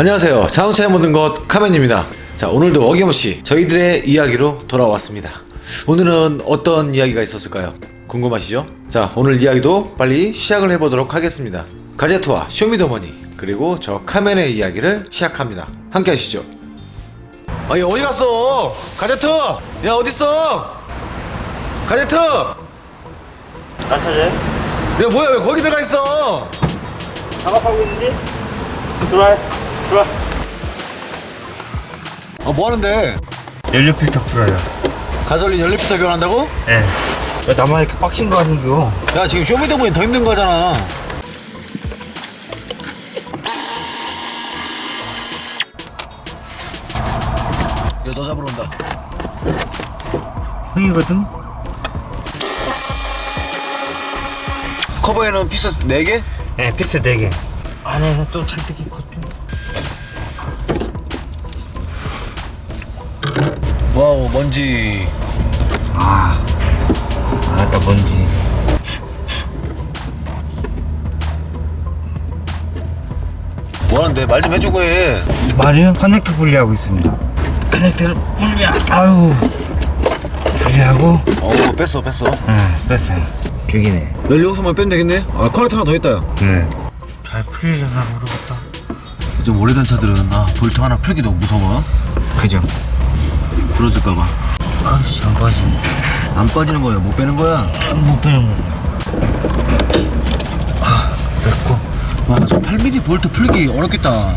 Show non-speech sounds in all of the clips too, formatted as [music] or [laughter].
안녕하세요. 자동차의 모든 것 카멘입니다. 자, 오늘도 어김없이 저희들의 이야기로 돌아왔습니다. 오늘은 어떤 이야기가 있었을까요? 궁금하시죠? 자, 오늘 이야기도 빨리 시작을 해보도록 하겠습니다. 가제트와 쇼미더머니 그리고 저 카멘의 이야기를 시작합니다. 함께 하시죠. 아니 어디 갔어? 가제트! 야 어딨어? 가제트! 야나 찾아요? 뭐야 왜 거기 들어가 있어? 작업하고 있는데? 들어와 들어와 아뭐 하는데? 연료 필터 풀어요 가솔린 연료 필터 교환한다고? 예왜 나만 이렇게 빡신 거 아닌겨 야 지금 쇼미더머니 더 힘든 거잖아 야너 잡으러 온다 형이거든? 커버에는 피스 4개? 예 피스 4개 안에는 또 잔뜩 좀 와우 먼지. 아, 아따 뭔지. 뭐하는데? 말 좀 해주고 해. 말이요? 커넥터 분리하고 있습니다. 커넥터를 분리 아유 분리하고? 어 뺐어 뺐어. 예 뺐어요. 죽이네. 연료 호소만 빼면 되겠네? 아 커넥터 하나 더 있다 야. 네잘 풀리려나 모르겠다. 좀 오래된 차들은 아 볼트 하나 풀기 너무 무서워. 그죠? 부러질까봐 아이씨 안 빠지네 안 빠지는 거야 못 빼는 거야 못 빼는 거야 아 뺐고 와 저 8mm 볼트 풀기 어렵겠다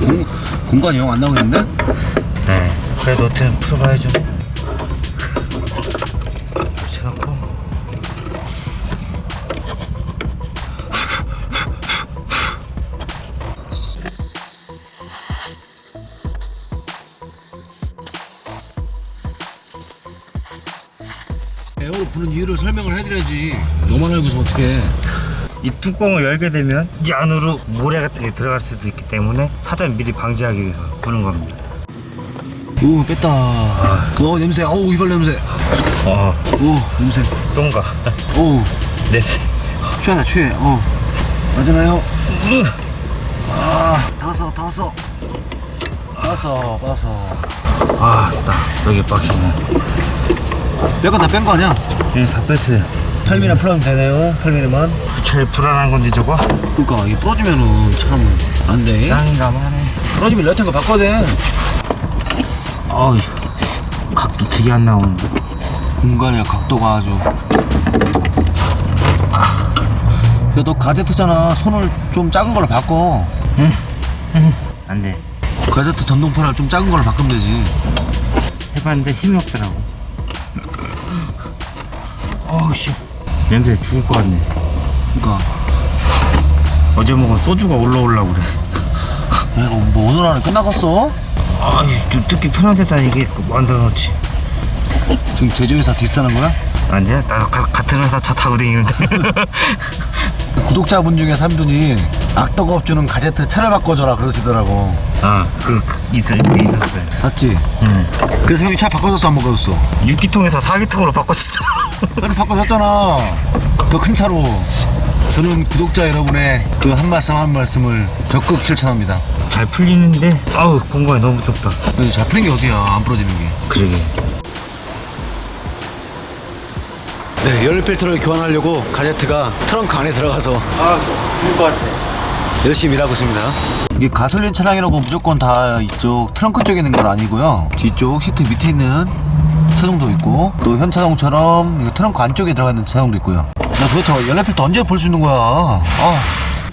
공, 공간이 영 안 나오겠는데? 네. 그래도 어떻게 풀어봐야죠. 에어로 부는 이유를 설명을 해드려야지. 너만 알고 있으면 어떡해. 이 뚜껑을 열게 되면 이 안으로 모래 같은 게 들어갈 수도 있기 때문에 사전 미리 방지하기 위해서 부는 겁니다. 오 뺐다. 오 냄새. 어우 이발 냄새. 어, 오 냄새. 똥가. 오. 네. 취하다 취해. 어. 맞잖아요? 아 다섯 다섯 다섯 다섯 아, 나 여기 빡치네. 뺄건 다 뺀 거 아니야? 네, 다 뺐어요. 8mm 풀하면 되네요 8mm만 제일 불안한 건데 저거? 그러니까 이게 부러지면은 참 안돼 짱감하네. 부러지면 여튼 거 바꿔야 돼 어이, 각도 되게 안 나오는데. 공간이랑 각도가 아주 야 너 가제트잖아 손을 좀 작은 걸로 바꿔 안 돼. 가제트 전동판을 좀 작은 걸로 바꾸면 되지 해봤는데 힘이 없더라고. 어우, 씨. 냄새 죽을 것 같네. 그러니까 어제 먹은 소주가 올라오려고 그래. 야 이거 뭐 오늘 안에 끝나갔어? 아이, 편한 데다 이게 만들어 놓지. 지금 제주에서 디스하는 거야? 아니야, 나도 가- 같은 회사 차 타고 다니는데. [laughs] 구독자분 중에 한 분이 악덕업 주는 가제트 차를 바꿔줘라 그러시더라고 아, 그, 그 있어, 있었어요. 맞지? 응. 그래서 형이 차 바꿔줬어 안 바꿔줬어? 6기통에서 4기통으로 바꿨었잖아. 나는 바꿔줬잖아 더 큰 차로 저는 구독자 여러분의 그 한 말씀 한 말씀을 적극 실천합니다 잘 풀리는데, 아우, 공간이 너무 좁다. 근데 잘 풀린 게 어디야 안 부러지는 게 그러게. 네, 연료 필터를 교환하려고 가제트가 트렁크 안에 들어가서 아, 죽을 것 같아. 열심히 일하고 있습니다. 이게 가솔린 차량이라고 무조건 다 이쪽 트렁크 쪽에 있는 건 아니고요. 뒤쪽 시트 밑에 있는 차종도 있고 또 현 차종처럼 이거 트렁크 안쪽에 들어가 있는 차종도 있고요. 나 도대체 연료 필터 언제 볼 수 있는 거야? 아,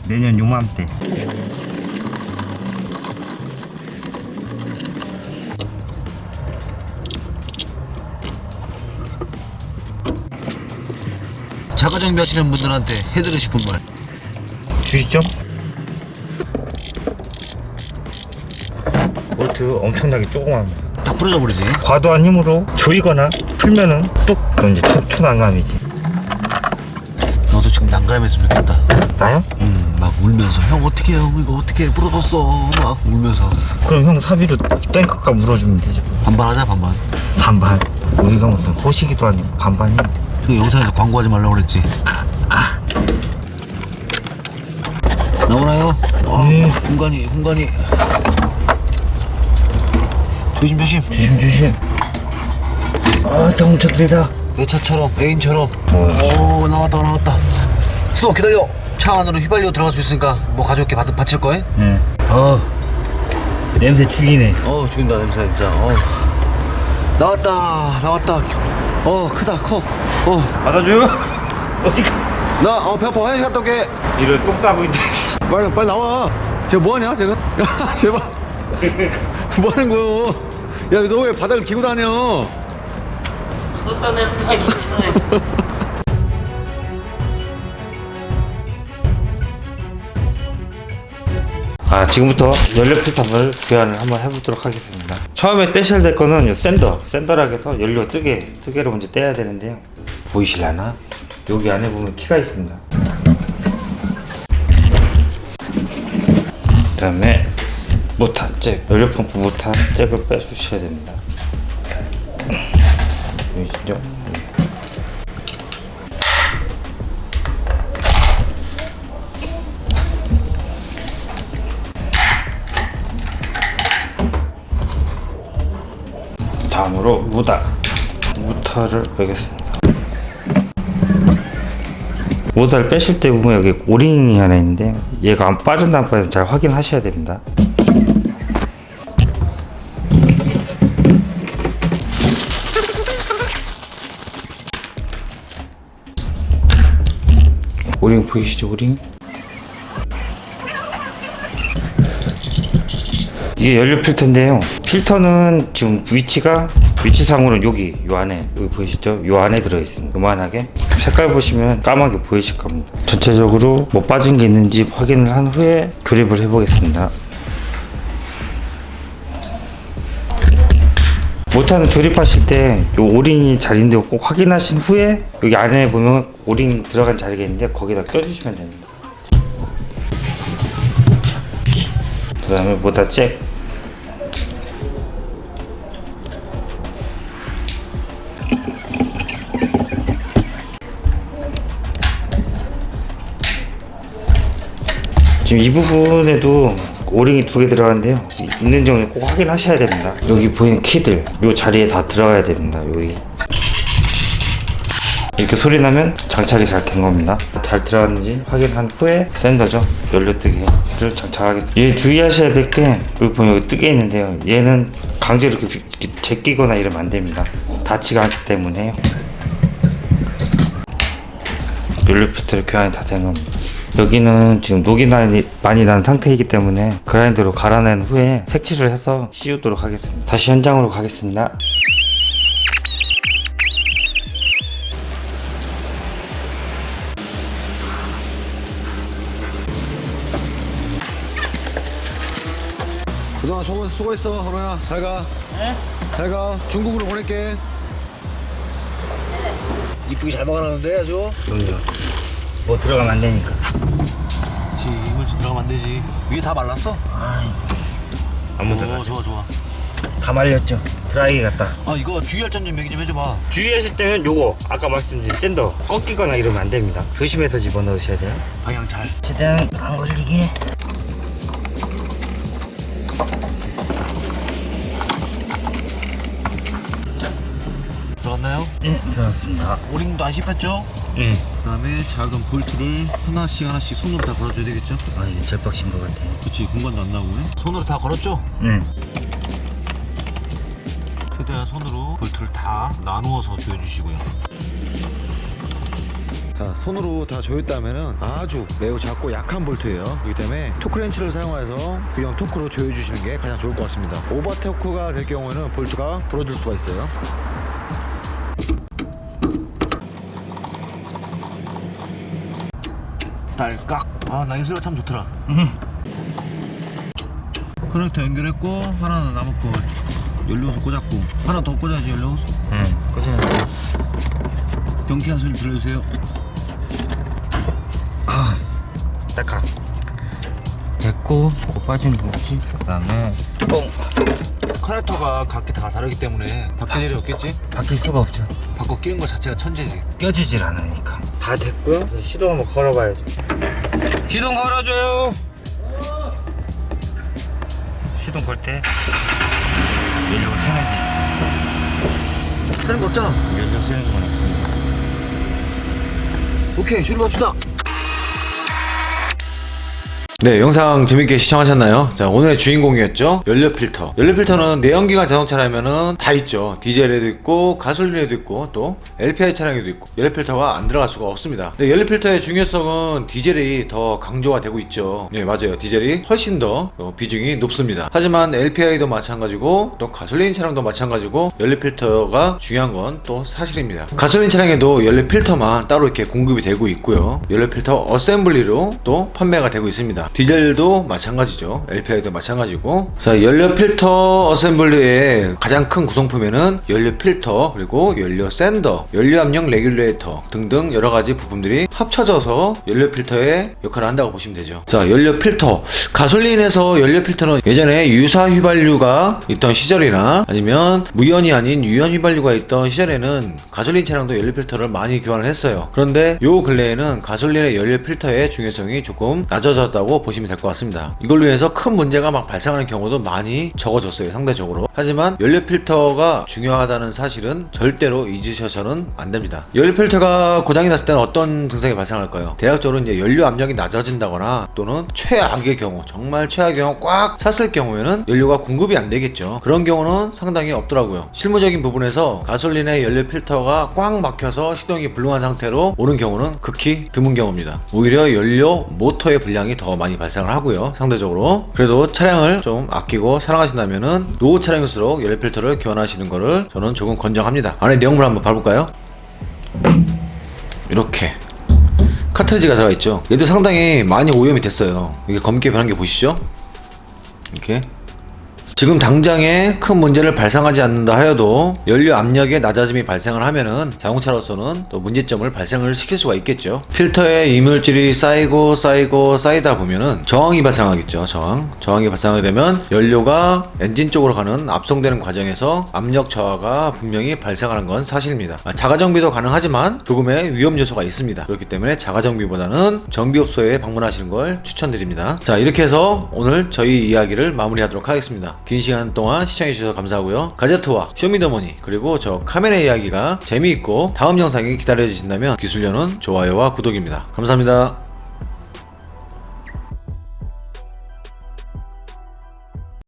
내년 요맘때. 자가 정비하시는 분들한테 해드리고 싶은 말. 주의점? 볼트 엄청나게 조그맣니다. 다 부러져 버리지. 과도한 힘으로 조이거나 풀면은 뚝 그건 이제 초, 초난감이지 너도 지금 난감했으면 좋겠다. 나요? 음, 막 울면서 형 어떻게 형 이거 어떻게 부러졌어 막 울면서 그럼 형 사비로 탱크가 물어주면 되죠 반반하자 반반. 반반 우리가 무슨 호시기도 아니고 반반이 그 영상에서 광고하지 말라고 그랬지. 나오나요? 아, 네. 공간이 공간이 조심 조심 조심 조심. 아, 더 엄청 길다. 내 차처럼 애인처럼 어. 오 나왔다 나왔다 수도 기다려 차 안으로 휘발유 들어갈 수 있으니까 뭐 가져올게 받, 받칠 거에 네. 어, 냄새 죽이네. 어 죽인다 냄새 진짜 어 나왔다 나왔다 어 크다 커 어 받아줘요? [laughs] 어디 가? 나, 어, 배 아파. 화장실 갔다 올게. 이를 똥 싸고 있네. [laughs] 빨리, 빨리 나와. 쟤 뭐하냐, 쟤는? 야, [laughs] 제발. 뭐 하는 거요? 야, 너 왜 바닥을 기고 다녀? 떴다 내렸다 괜찮아요. 아 지금부터 연료 필터를 교환을 한번 해보도록 하겠습니다 처음에 떼셔야 될 거는 요 샌더 샌더락 해서 연료 뜨개 뜨개로 먼저 떼야 되는데요 보이실라나? 여기 안에 보면 키가 있습니다 그 다음에 모타 잭 연료 펌프 모타 잭을 빼주셔야 됩니다 보이시죠? 다음으로 무다. 무타를 빼겠습니다. 무다를 빼실 때 보면 여기 오링이 하나 있는데 얘가 안 빠진다 안 빠진다 잘 확인하셔야 됩니다. 오링 보이시죠 오링? 이게 연료 필터인데요. 필터는 지금 위치가 위치상으로는 여기 요 안에 여기 보이시죠? 요 안에 들어 있습니다. 요만하게 색깔 보시면 까맣게 보이실 겁니다. 전체적으로 뭐 빠진 게 있는지 확인을 한 후에 조립을 해보겠습니다. 모터는 조립하실 때요 오링이 잘 있는데 꼭 확인하신 후에 여기 안에 보면 오링 들어간 자리가 있는데 거기다 껴주시면 됩니다. 그 다음에 모터 잭 지금 이 부분에도 오링이 두 개 들어가는데요. 있는 점을 꼭 확인하셔야 됩니다. 여기 보이는 키들, 요 자리에 다 들어가야 됩니다. 여기. 이렇게 소리 나면 장착이 잘 된 겁니다. 잘 들어갔는지 확인한 후에 샌더죠. 연료 뜨개를 장착하겠습니다. 얘 주의하셔야 될 게 여기 보면 여기 뜨개 있는데요. 얘는 강제로 이렇게, 제끼거나 이러면 안 됩니다. 닿지가 않기 때문에 연료 필터를 교환이 다 된 겁니다. 여기는 지금 녹이 많이, 많이 난 상태이기 때문에 그라인더로 갈아낸 후에 색칠을 해서 씌우도록 하겠습니다. 다시 현장으로 가겠습니다. 수고, 수고했어, 허로야. 잘 가. 네? 잘 가. 중국으로 보낼게. 이쁘게 잘 막아놨는데, 아주. 여기요. 뭐 들어가면 안 되니까. 그렇지, 이물질 들어가면 안 되지. 위에 다 말랐어? 아무 오, 데나. 좋아, 좋아. 다 말렸죠. 드라이기 같다. 아, 이거 주의할 점 좀 얘기 좀 해줘봐. 주의하실 때는 요거 아까 말씀드린 샌더 꺾이거나 이러면 안 됩니다. 조심해서 집어넣으셔야 돼요. 방향 잘. 최대한 안 걸리게. 들어갔나요? 네, 들어갔습니다. 오링도 안 씹혔죠? 네. 그 다음에 작은 볼트를 하나씩 하나씩 손으로 다 걸어줘야 되겠죠? 아, 이게 제일 빡신 것 같아요. 그치 공간도 안 나오고 손으로 다 걸었죠? 네. 최대한 손으로 볼트를 다 나누어서 조여주시고요 자 손으로 다 조였다면 아주 매우 작고 약한 볼트예요 그렇기 때문에 토크렌치를 사용해서 그냥 토크로 조여주시는 게 가장 좋을 것 같습니다 오버 토크가 될 경우에는 볼트가 부러질 수가 있어요 딸깍 아나 이 소리가 참 좋더라 커넥터 연결했고 하나는 남았고 연료소 꽂았고 하나 더 꽂아야지 연료소 응. 꽂아야 돼. 경쾌한 소리 들려주세요 딱각. 됐고, 뭐 빠진 거 없지? 그 다음에 뽕. 커넥터가 각기 다 다르기 때문에 바뀔 일이 없겠지? 바뀔 수가 없죠. 바꿔 끼는 것 자체가 천재지 껴지질 않으니까. 다 됐고요. 시동 한번 걸어봐야죠. 시동 걸어줘요. 시동 걸 때 연료가 새는지. 다른 거 없잖아. 연료 새는 거 오케이, 출발합시다. 네, 영상 재밌게 시청하셨나요? 자, 오늘의 주인공이었죠? 연료 필터. 연료 필터는 내연기관 자동차라면은 다 있죠. 디젤에도 있고, 가솔린에도 있고, 또 LPI 차량에도 있고, 연료 필터가 안 들어갈 수가 없습니다. 근데 연료 필터의 중요성은 디젤이 더 강조가 되고 있죠. 네, 맞아요. 디젤이 훨씬 더 어, 비중이 높습니다. 하지만 LPI도 마찬가지고, 또 가솔린 차량도 마찬가지고, 연료 필터가 중요한 건 또 사실입니다. 가솔린 차량에도 연료 필터만 따로 이렇게 공급이 되고 있고요. 연료 필터 어셈블리로 또 판매가 되고 있습니다. 디젤도 마찬가지죠. LPI도 마찬가지고. 자, 연료 필터 어셈블리의 가장 큰 구성품에는 연료 필터, 그리고 연료 샌더, 연료 압력 레귤레이터 등등 여러 가지 부품들이 합쳐져서 연료 필터의 역할을 한다고 보시면 되죠. 자, 연료 필터. 가솔린에서 연료 필터는 예전에 유사 휘발유가 있던 시절이나 아니면 무연이 아닌 유연 휘발유가 있던 시절에는 가솔린 차량도 연료 필터를 많이 교환을 했어요. 그런데 요 근래에는 가솔린의 연료 필터의 중요성이 조금 낮아졌다고 보시면 될 것 같습니다. 이걸로 인해서 큰 문제가 막 발생하는 경우도 많이 적어졌어요. 상대적으로. 하지만 연료 필터가 중요하다는 사실은 절대로 잊으셔서는 안 됩니다. 연료 필터가 고장이 났을 때는 어떤 증상이 발생할까요? 대략적으로 이제 연료 압력이 낮아진다거나 또는 최악의 경우, 정말 최악의 경우 꽉 찼을 경우에는 연료가 공급이 안 되겠죠. 그런 경우는 상당히 없더라고요. 실무적인 부분에서 가솔린의 연료 필터가 꽉 막혀서 시동이 불능한 상태로 오는 경우는 극히 드문 경우입니다. 오히려 연료 모터의 불량이 더 많이 발생을 하고요. 상대적으로. 그래도 차량을 좀 아끼고 사랑하신다면은 노후 차량일수록 연료 필터를 교환하시는 거를 저는 조금 권장합니다. 안에 내용물 한번 봐볼까요? 이렇게 카트리지가 들어가 있죠. 얘도 상당히 많이 오염이 됐어요. 이게 검게 변한 게 보이시죠? 이렇게 지금 당장에 큰 문제를 발생하지 않는다 하여도 연료 압력의 낮아짐이 발생을 하면은 자동차로서는 또 문제점을 발생을 시킬 수가 있겠죠. 필터에 이물질이 쌓이고 쌓이고 쌓이다 보면은 저항이 발생하겠죠. 저항. 저항이 발생하게 되면 연료가 엔진 쪽으로 가는 압송되는 과정에서 압력 저하가 분명히 발생하는 건 사실입니다. 아, 자가 정비도 가능하지만 조금의 위험 요소가 있습니다. 그렇기 때문에 자가 정비보다는 정비업소에 방문하시는 걸 추천드립니다. 자, 이렇게 해서 오늘 저희 이야기를 마무리하도록 하겠습니다. 긴 시간 동안 시청해주셔서 감사하고요. 가제트와 쇼미더머니 그리고 저 카메라 이야기가 재미있고 다음 영상이 기다려주신다면 기술료는 좋아요와 구독입니다. 감사합니다.